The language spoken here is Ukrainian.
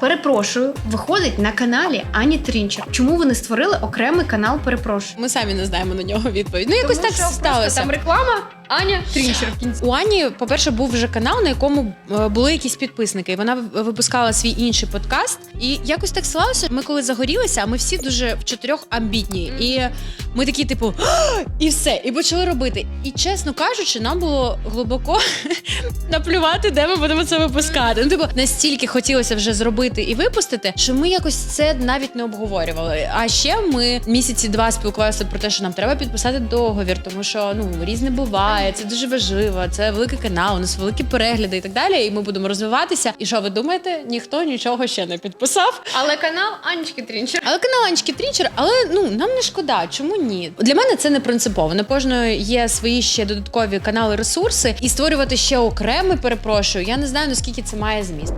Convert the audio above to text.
Перепрошую, виходить на каналі Ані Трінчер. Чому ви не створили окремий канал Перепрошую? Ми самі не знаємо на нього відповідь. Ну якось Тому так що просто. Там реклама Аня Трінчер в кінці. У Ані, по-перше, був вже канал, на якому е, були якісь підписники. І вона в- випускала свій інший подкаст. І якось так сталося. Ми коли загорілися, а ми всі дуже в чотирьох амбітні. І ми такі, типу, і все, і почали робити. І чесно кажучи, нам було глибоко наплювати, де ми будемо це випускати. Ну, типу, настільки хотілося вже зробити і випустити, що ми якось це навіть не обговорювали. А ще ми місяці два спілкувалися про те, що нам треба підписати договір, тому що ну різне буває. Це дуже важливо. Це великий канал, у нас великі перегляди і так далі. І ми будемо розвиватися. І що ви думаєте? Ніхто нічого ще не підписав. Але канал Анечки Трінчер. Але канал Анечки Трінчер, але ну нам не шкода. Чому ні? Для мене це не принципово. На кожної є свої ще додаткові канали, ресурси, і створювати ще окремий, перепрошую. Я не знаю наскільки це має зміст.